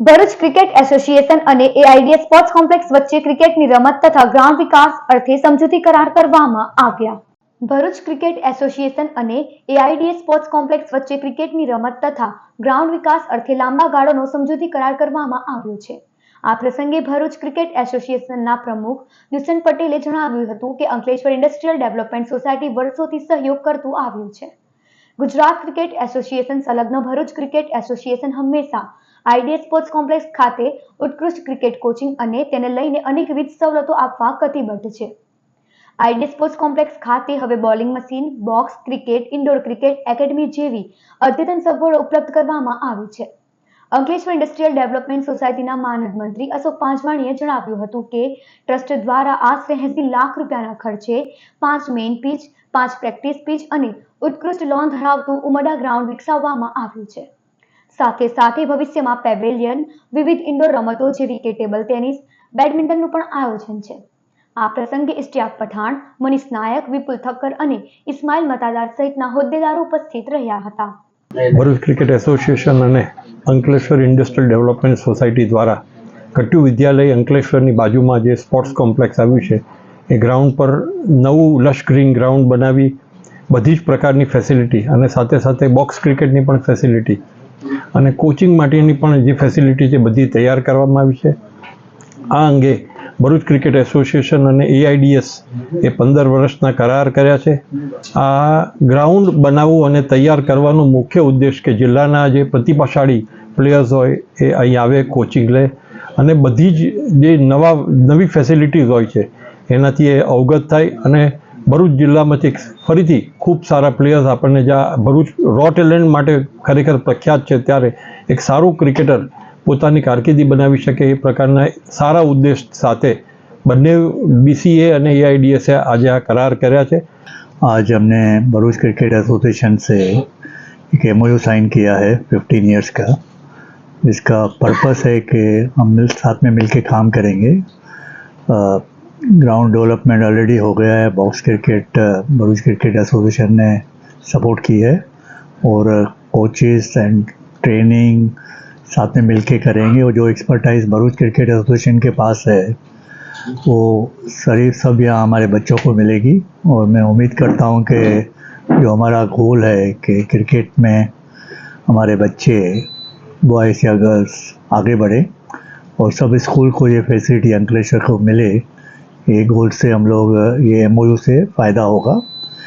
Bharuch cricket association અને એઆઈડીએ sports complex વચ્ચે ક્રિકેટની રમત તથા ગ્રાઉન્ડ વિકાસ અર્થે સમજૂતી કરાર કરવામાં આવ્યા. ભરૂચ ક્રિકેટ એસોસિએશન અને એઆઈડીએ સ્પોર્ટ્સ કોમ્પ્લેક્સ વચ્ચે ક્રિકેટની રમત તથા ગ્રાઉન્ડ વિકાસ અર્થે લાંબા ગાળોનો સમજૂતી કરાર કરવામાં આવ્યો છે. આ પ્રસંગે ભરૂચ ક્રિકેટ એસોસિએશનના પ્રમુખ દુષ્યંત પટેલે જણાવ્યું હતું કે અંકલેશ્વર ઇન્ડસ્ટ્રીયલ ડેવલપમેન્ટ સોસાયટી વર્ષોથી સહયોગ કરતું આવ્યું છે. ગુજરાત ક્રિકેટ એસોસિએશન સંલગ્ન ભરૂચ ક્રિકેટ એસોસિએશન હંમેશા આઈડીએસ સ્પોર્ટ્સ કોમ્પ્લેક્સ ખાતે ઉત્કૃષ્ટ ક્રિકેટ કોચિંગ અને તેને લઈને અનેકવિધ સવલતો આપવા કટિબદ્ધ છે. આઈડીએસ સ્પોર્ટ્સ કોમ્પ્લેક્સ ખાતે હવે bowling machine, box cricket, indoor cricket academy જેવી અદ્યતન સગવડો ઉપલબ્ધ કરવામાં આવી છે. અંકલેશ્વર ઇન્ડસ્ટ્રીયલ ડેવલપમેન્ટ સોસાયટીના માનદ મંત્રી અશોક પાંચવાણીએ જણાવ્યું હતું કે, ટ્રસ્ટ દ્વારા આશરે એસી લાખ રૂપિયાના ખર્ચે પાંચ મેઇન પીચ, પાંચ પ્રેક્ટિસ પીચ અને ઉત્કૃષ્ટ લોન ધરાવતું ઉમડા ગ્રાઉન્ડ વિકસાવવામાં આવ્યું છે. સાથે સાથે ભવિષ્યમાં પેવેલિયન વિવિધ ઇન્ડોર રમતો જેવી કે ટેબલ ટેનિસ, બેડમિન્ટનનું પણ આયોજન છે. આ પ્રસંગે ઇશ્ટિયાક પઠાણ, મનીષ નાયક, વિપુલ ઠક્કર અને ઇસ્માઇલ મતાદાર સહિતના હોદ્દેદારો ઉપસ્થિત રહ્યા હતા. ભરૂચ ક્રિકેટ એસોસિએશન અને અંકલેશ્વર ઇન્ડસ્ટ્રીયલ ડેવલપમેન્ટ સોસાયટી દ્વારા કટ્યુ વિદ્યાલય અંકલેશ્વરની બાજુમાં જે સ્પોર્ટ્સ કોમ્પ્લેક્સ આવ્યું છે, એ ગ્રાઉન્ડ પર નવું લશ ગ્રીન ગ્રાઉન્ડ બનાવી બધી જ પ્રકારની ફેસિલિટી અને સાથે સાથે બોક્સ ક્રિકેટની પણ ફેસિલિટી અને કોચિંગ માટેની પણ જે ફેસિલિટી છે, બધી તૈયાર કરવામાં આવી છે. આ અંગે ભરૂચ ક્રિકેટ એસોસિએશન અને એઆઈડીએસ એ પંદર વર્ષના કરાર કર્યા છે. આ ગ્રાઉન્ડ બનાવવું અને તૈયાર કરવાનો મુખ્ય ઉદ્દેશ કે જિલ્લાના જે પ્રતિભાશાળી પ્લેયર્સ હોય એ અહીં આવે કોચિંગ લે. અને બધી જ જે નવા, નવી ફેસિલિટીઝ હોય છે, એનાથી એ અવગત થાય અને ભરૂચ જિલ્લામાંથી ફરીથી ખૂબ સારા પ્લેયર્સ આપણને જ્યાં ભરૂચ રો ટેલેન્ટ માટે ખરેખર પ્રખ્યાત છે ત્યારે એક સારું ક્રિકેટર પોતાની કારકિર્દી બનાવી શકે એ પ્રકારના સારા ઉદ્દેશ સાથે બંને બીસીએ અને એઆઈડીએસે આજે આ કરાર કર્યા છે आज हमने भरूच क्रिकेट एसोसिएशन से एक एम साइन किया है फिफ्टीन इयर्स का इसका पर्पस है कि हम मिल साथ में मिलके काम करेंगे ग्राउंड डेवलपमेंट ऑलरेडी हो गया है। Box cricket Bharuch cricket association ने सपोर्ट की है और कोचेस एंड ट्रेनिंग साथ में मिलके करेंगे और जो एक्सपर्टाइज भरूच क्रिकेट एसोसिएशन के पास है, वो सारी सब यहाँ हमारे बच्चों को मिलेगी और मैं उम्मीद करता हूँ कि जो हमारा गोल है कि क्रिकेट में हमारे बच्चे बॉयज़ या गर्ल्स आगे बढ़े और सब स्कूल को ये फैसिलिटी अंकलेश्वर को मिले ये गोल से हम लोग ये एम से फ़ायदा होगा